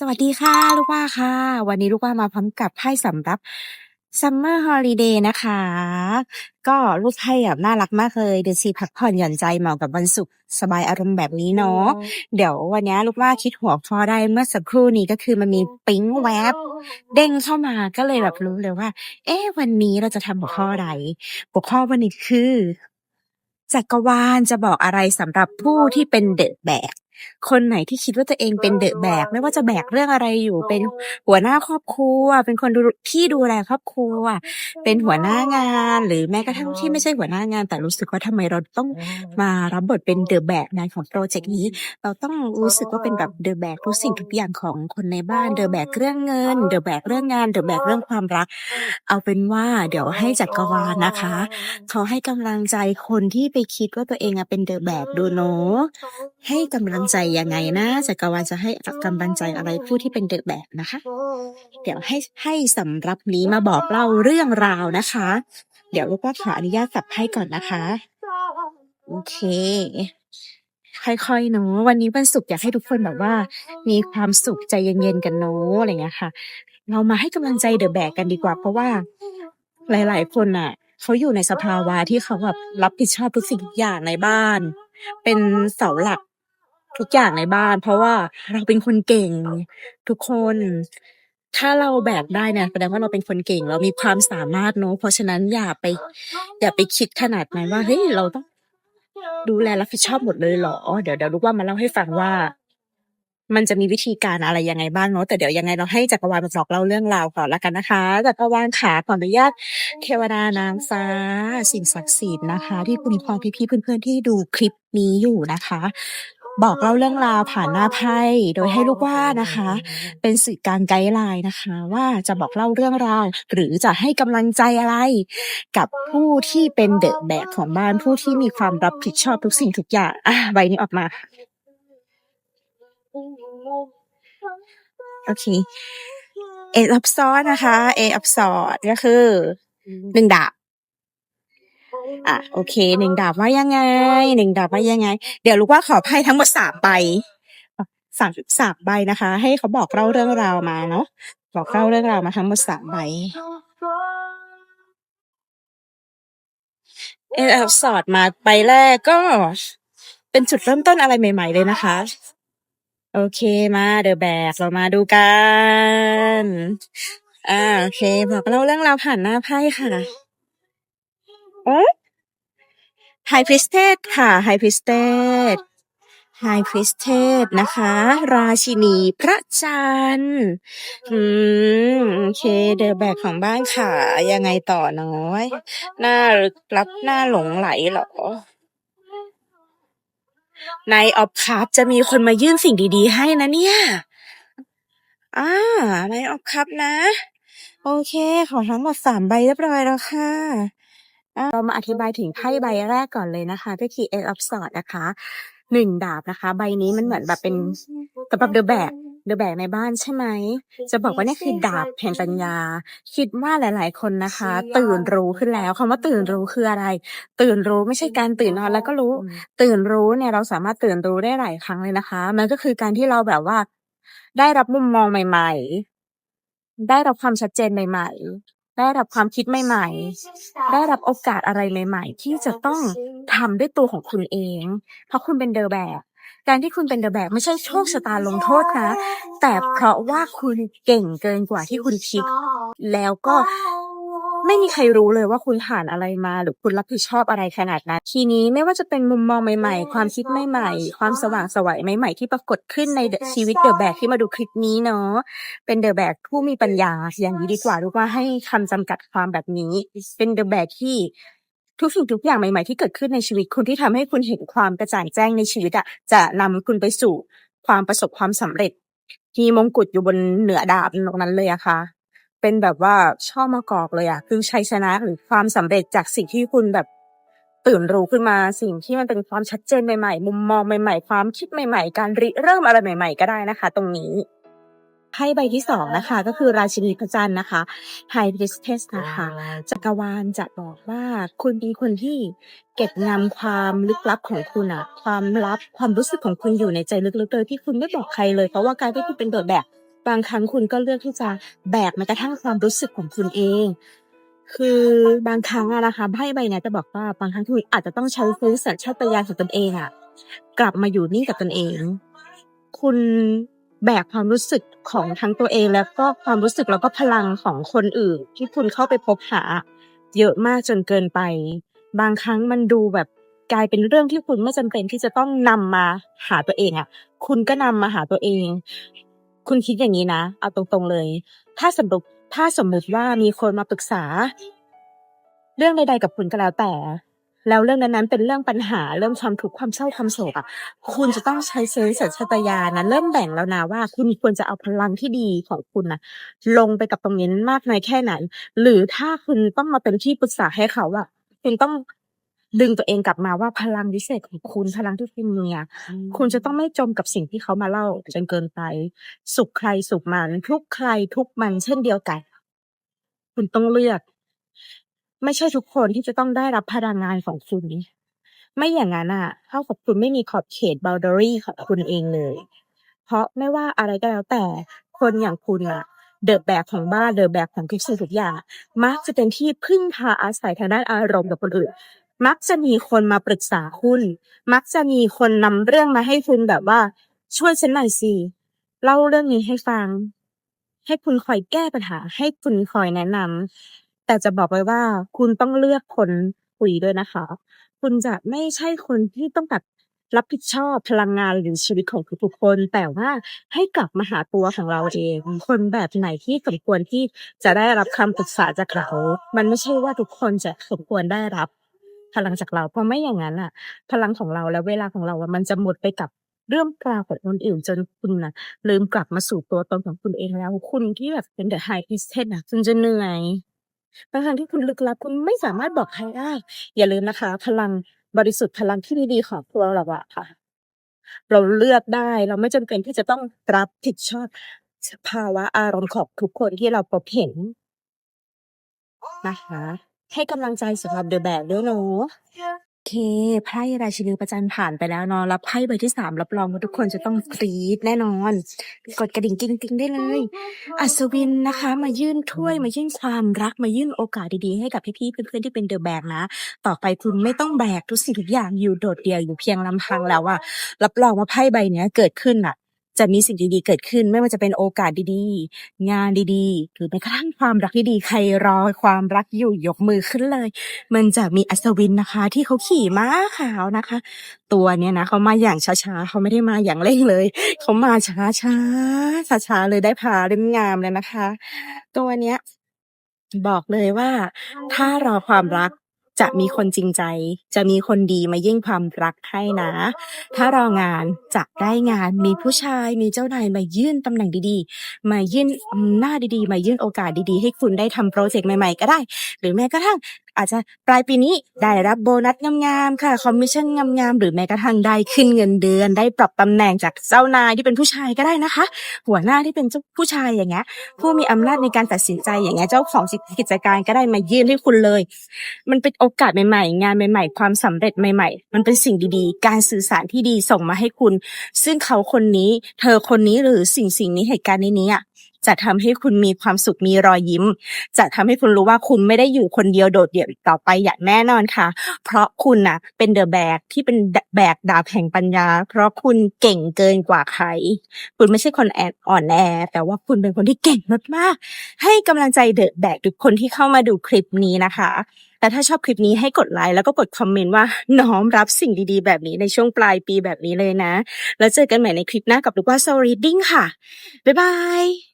สวัสดีค่ะ ลูกว่าค่ะ วันนี้ลูกว่ามาพร้อมกับไพ่สำหรับ Summer Holiday นะคะ ก็ลูกไพ่แบบน่ารักมากเลยเดือนสี่พักผ่อนหย่อนใจเหมาะกับวันศุกร์สบายอารมณ์แบบนี้เนาะเดี๋ยววันนี้ลูกว่าคิดหัวข้อได้เมื่อสักครู่นี้ก็คือมันมีปิ๊งแวบเด้งเข้ามาก็เลยแบบรู้เลยว่า เอ๊ะวันนี้เราจะทำหัวข้อใดหัวข้อวันนี้คือจักรวาลจะบอกอะไรสำหรับผู้ที่เป็นเดอะแบก คนไหนที่คิดว่าตัวเองเป็นเดอะแบก ไม่ว่าจะแบกเรื่องอะไรอยู่ เป็นหัวหน้าครอบครัว เป็นคนดูที่ดูแลครอบครัว เป็นหัวหน้างาน หรือแม้กระทั่งที่ไม่ใช่หัวหน้างาน แต่รู้สึกว่าทำไมเราต้องมารับบทเป็นเดอะแบกในของโปรเจกต์นี้ เราต้องรู้สึกว่าเป็นแบบเดอะแบกทุกสิ่งทุกอย่างของคนในบ้านเดอะแบกเรื่องเงินเดอะแบกเรื่องงานเดอะแบกเรื่องความรัก เอาเป็นว่าเดี๋ยวให้จักรวาลนะคะเขาให้กำลังใจคนที่ไปคิดว่าตัวเองอะเป็นเดอะแบกดูเนาะให้กำลังใจยังไงนะจักรวาลจะให้กำลังใจอะไรผู้ที่เป็นเดอะแบกนะคะ เดี๋ยวให้ให้สำรับนี้มาบอกเล่าเรื่องราวนะคะ เดี๋ยวลูกก็ขออนุญาตสับให้ก่อนนะคะ โอเค ค่อยๆเนาะวันนี้วันศุกร์อยากให้ทุกคนแบบว่า มีความสุขใจเย็นๆกันเนาะอะไรเงี้ยค่ะ เรามาให้กำลังใจเดอะแบกกันดีกว่า เพราะว่าหลาย ๆ คนอะเขาอยู่ในสภาวะที่เขาแบบรับผิดชอบทุกสิ่งทุกอย่างในบ้าน เป็นเสาหลัก ทุกอย่างในบ้าน เพราะว่าเราเป็นคนเก่ง ทุกคน ถ้าเราแบกได้เนี่ยแสดงว่าเราเป็นคนเก่ง เรามีความสามารถเนาะเพราะฉะนั้นอย่าไป อย่าไปคิดขนาดนั้นว่าเฮ้ยเราต้องดูแลรับผิดชอบหมดเลยเหรอ เดี๋ยวเดี๋ยวลูกว่ามาเล่าให้ฟังว่า มันจะมีวิธีการอะไรยังไงบ้างเนาะแต่เดี๋ยวยังไงเราให้จักรวาลมาบอกเล่าเรื่องราวก่อนละกันนะคะจักรวาลขาขออนุญาตเทวดานางฟ้า สิ่งศักดิ์สิทธิ์นะคะ ที่คุณพ่อพี่ๆเพื่อนๆที่ดูคลิปนี้อยู่นะคะ บอกเล่าเรื่องราวผ่านหน้าไพ่โดยให้ลูกว่านะคะ เป็นสื่อกลางไกด์ไลน์นะคะ ว่าจะบอกเล่าเรื่องราว หรือจะให้กำลังใจอะไร กับผู้ที่เป็นเดอะแบกของบ้านผู้ที่มีความรับผิดชอบทุกสิ่งทุกอย่างอะใบนี้ออกมาโอเคเออับซอสนะคะเออับซอสก็คือหนึ่งดาบ อะโอเคหนึ่งดาบว่ายังไงหนึ่งดาบว่ายังไง เดี๋ยวลูกว่าขอไพ่ทั้งหมดสามใบสามสามใบนะคะ ให้เขาบอกเล่าเรื่องราวมาเนาะบอกเล่าเรื่องราวมาทั้งหมดสามใบเออับซอสมาใบแรกก็เป็นจุดเริ่มต้นอะไรใหม่ ๆ เลยนะคะ โอเคมาเดอะแบกเรามาดูกันอ่าโอเค บอกเล่าเรื่องราวผ่านหน้าไพ่ค่ะ ไฮพริสเทสค่ะไฮพริสเทสไฮพริสเทสนะคะ ราชินีพระจันทร์อืมโอเคเดอะแบกของบ้านค่ะยังไงต่อน้อยน่าลึกลับน่าหลงไหลเหรอในออฟคัพจะมีคนมายื่นสิ่งดีๆให้นะเนี่ยอ่าในออฟคัพนะ โอเค ของทั้งหมดสามใบเรียบร้อยแล้วค่ะ เรามาอธิบายถึงไพ่ใบแรกก่อนเลยนะคะก็คือ Eight of Swords นะคะหนึ่งดาบนะคะ ใบนี้มันเหมือนแบบเป็นสำหรับเดอะแบกเดอะแบกในบ้านใช่ไหม จะบอกว่านี่คือดาบแห่งปัญญา คิดว่าหลาย ๆ คนนะคะ ตื่นรู้ขึ้นแล้วคำว่าตื่นรู้คืออะไร ตื่นรู้ไม่ใช่การตื่นนอนแล้วก็รู้ ตื่นรู้เนี่ยเราสามารถตื่นรู้ได้หลายครั้งเลยนะคะ มันก็คือการที่เราแบบว่า ได้รับมุมมองใหม่ ๆ ได้รับความชัดเจนใหม่ๆ ได้รับความคิดใหม่ ๆ ได้รับโอกาสอะไรใหม่ ๆ ที่จะต้องทำด้วยตัวของคุณเอง เพราะคุณเป็นเดอะแบกการที่คุณเป็นเดอะแบกไม่ใช่โชคชะตาลงโทษนะ แต่เพราะว่าคุณเก่งเกินกว่าที่คุณคิด แล้วก็ ไม่มีใครรู้เลยว่าคุณผ่านอะไรมา หรือคุณรับผิดชอบอะไรขนาดนั้น ทีนี้ไม่ว่าจะเป็นมุมมองใหม่ ๆ ความคิดใหม่ๆ ความสว่างไสวัยใหม่ๆ ที่ปรากฏขึ้นใน The ชีวิตเดอะแบกที่มาดูคลิปนี้เนาะเป็นเดอะแบกผู้มีปัญญาอย่างนี้ดีกว่ารู้ว่าให้คำจำกัดความแบบนี้ เป็นเดอะแบกที่ทุกสิ่งทุกอย่างใหม่ๆที่เกิดขึ้นในชีวิตคุณที่ทำให้คุณเห็นความกระจ่างแจ้งในชีวิตอะจะนำคุณไปสู่ความประสบความสำเร็จมีมงกุฎอยู่บนเหนือดาบตรงนั้นเลยอะค่ะ เป็นแบบว่าช่อมะกอกเลยอะคือชัยชนะหรือความสำเร็จจากสิ่งที่คุณแบบตื่นรู้ขึ้นมาสิ่งที่มันเป็นความชัดเจนใหม่ๆ มุมมองใหม่ ๆ ความคิดใหม่ ๆ การริเริ่มอะไรใหม่ ๆ ก็ได้นะคะ ตรงนี้ไพ่ใบที่สองนะคะ ก็คือราชินีพระจันทร์นะคะ High Priestess นะคะจักรวาลจะบอกว่าคุณเป็นคนที่เก็บงำความลึกลับของคุณอะความลับความรู้สึกของคุณอยู่ในใจลึกๆเลยที่คุณไม่บอกใครเลย เพราะว่าการที่คุณเป็นเดอะแบก บางครั้งคุณก็เลือกที่จะแบกแม้กระทั่งความรู้สึกของคุณเอง คือบางครั้งอะนะคะไพ่ใบเนี้ยจะบอกว่าบางครั้งคุณอาจจะต้องใช้ฟื้นสัญชาตญาณของตนเองอะกลับมาอยู่นิ่งกับตนเอง คุณแบกความรู้สึกของทั้งตัวเอง แล้วก็ความรู้สึกแล้วก็พลังของคนอื่น ที่คุณเข้าไปพบหา เยอะมากจนเกินไป บางครั้งมันดูแบบกลายเป็นเรื่องที่คุณไม่จำเป็นที่จะต้องนำมาหาตัวเองอะคุณก็นำมาหาตัวเอง คุณคิดอย่างนี้นะ เอาตรงๆเลย ถ้าสมมติถ้าสมมติว่ามีคนมาปรึกษา เรื่องใดๆกับคุณก็แล้วแต่ แล้วเรื่องนั้นๆเป็นเรื่องปัญหาเรื่องความทุกข์ความเศร้าความโศกอะคุณจะต้องใช้เซนส์สัญชตญาณนะเริ่มแบ่งแล้วนะว่า คุณควรจะเอาพลังที่ดีของคุณนะลงไปกับตรงนี้มากน้อยแค่ไหน หรือถ้าคุณต้องมาเป็นที่ปรึกษาให้เขาอะคุณต้อง ดึงตัวเองกลับมาว่าพลังวิเศษของคุณพลังที่คุณมีอะคุณจะต้องไม่จมกับสิ่งที่เขามาเล่าจนเกินไป สุขใครสุขมันทุกข์ใครทุกข์มันเช่นเดียวกัน คุณต้องเลือก ไม่ใช่ทุกคนที่จะต้องได้รับพลังงานของคุณไม่อย่างนั้นอะเท่ากับคุณไม่มีขอบเขต boundary ของคุณเองเลย เพราะไม่ว่าอะไรก็แล้วแต่คนอย่างคุณอะเดอะแบกของบ้านเดอะแบกของทุกสิ่งทุกอย่างมักจะเป็นที่พึ่งพาอาศัยทางด้านอารมณ์กับคนอื่น มักจะมีคนมาปรึกษาคุณมักจะมีคนนำเรื่องมาให้คุณแบบว่า ช่วยฉันหน่อยสิเล่าเรื่องนี้ให้ฟัง ให้คุณคอยแก้ปัญหา ให้คุณคอยแนะนำแต่จะบอกไว้ว่า คุณต้องเลือกคนคุยด้วยนะคะ คุณจะไม่ใช่คนที่ต้องแบบรับผิดชอบพลังงานหรือชีวิตของทุกๆคน แต่ว่าให้กลับมาหาตัวของเราเอง คนแบบไหนที่สมควรที่จะได้รับคำปรึกษาจากเรา มันไม่ใช่ว่าทุกคนจะสมควรได้รับ พลังจากเรา เพราะไม่อย่างนั้นอะ พลังของเราและเวลาของเราอะมันจะหมดไปกับเรื่องราวของคนอื่น จนคุณน่ะลืมกลับมาสู่ตัวตนของคุณเองแล้ว คุณที่แบบเป็น The High Priestess อะคุณจะเหนื่อยบางครั้งที่คุณลึกลับ คุณไม่สามารถบอกใครได้ อย่าลืมนะคะ พลังบริสุทธิ์ พลังที่ดี ๆ ของตัวเราอะค่ะ เราเลือกได้ เราไม่จำเป็นที่จะต้องรับผิดชอบสภาวะอารมณ์ของทุกคนที่เราพบเห็น นะคะ ให้กำลังใจสำหรับ The Bag ด้วยเนาะโอเคไพ่ราชินีพระจันผ่านไปแล้วเนาะแล้วไพ่ใบที่3รับรองว่าทุกคนจะต้องกรี๊ดแน่นอน กดกระดิ่งกิ๊งๆได้เลย อัศวินนะคะ มายื่นถ้วยมายื่นความรักมายื่นโอกาสดีๆให้กับพี่ๆเพื่อนๆที่เป็น The Bag นะ ต่อไปคุณไม่ต้องแบกทุกสิ่งทุกอย่างอยู่โดดเดี่ยวอยู่เพียงลำพังแล้วอะรับรองว่าไพ่ใบเนี้ยเกิดขึ้นอะ จะมีสิ่งดีๆเกิดขึ้น ไม่ว่าจะเป็นโอกาสดีๆ งานดีๆ หรือแม้กระทั่งความรักดีๆ ใครรอความรักอยู่ยกมือขึ้นเลย มันจะมีอัศวินนะคะ ที่เขาขี่ม้าขาวนะคะ ตัวเนี้ยนะเขามาอย่างช้าๆเขาไม่ได้มาอย่างเร่งเลย เขามาช้าๆช้าๆเลยได้พาเล่มงามเลยนะคะ ตัวเนี้ยบอกเลยว่าถ้ารอความรัก จะมีคนจริงใจ จะมีคนดีมายิ่งความรักให้นะ ถ้ารองานจะได้งานมีผู้ชายมีเจ้านายมายื่นตำแหน่งดีๆ มายื่นหน้าจดีๆ มายื่นโอกาสดีๆ ให้คุณได้ทำโปรเจกต์ใหม่ๆ ก็ได้ หรือแม้กระทั่ง อาจจะปลายปีนี้ได้รับโบนัสงามๆค่ะคอมมิชชั่นงามๆหรือแม้กระทั่งได้ขึ้นเงินเดือน ได้ปรับตำแหน่งจากเจ้านายที่เป็นผู้ชายก็ได้นะคะ หัวหน้าที่เป็นเจ้าผู้ชายอย่างเงี้ยผู้มีอำนาจในการตัดสินใจอย่างเงี้ยเจ้าของกิจการก็ได้มายื่นให้คุณเลย มันเป็นโอกาสใหม่ๆ งานใหม่ ๆ ความสำเร็จใหม่ ๆ มันเป็นสิ่งดีๆ การสื่อสารที่ดีส่งมาให้คุณ ซึ่งเขาคนนี้ เธอคนนี้หรือสิ่งสิ่งนี้เหตุการณ์นี้อะ จะทำให้คุณมีความสุขมีรอยยิ้ม จะทำให้คุณรู้ว่าคุณไม่ได้อยู่คนเดียวโดดเดี่ยวอีกต่อไปอย่างแน่นอนค่ะ เพราะคุณน่ะเป็นเดอะแบกที่เป็นแบกดาบแห่งปัญญา เพราะคุณเก่งเกินกว่าใคร คุณไม่ใช่คนแอนอ่อนแอแต่ว่าคุณเป็นคนที่เก่งมากๆให้กำลังใจเดอะแบกทุกคนที่เข้ามาดูคลิปนี้นะคะแต่ถ้าชอบคลิปนี้ให้กดไลค์แล้วก็กดคอมเมนต์ว่าน้อมรับสิ่งดีๆ แบบนี้ในช่วงปลายปีแบบนี้เลยนะ แล้วเจอกันใหม่ในคลิปหน้ากับลูกว่า Soul Reading ค่ะ บ๊ายบาย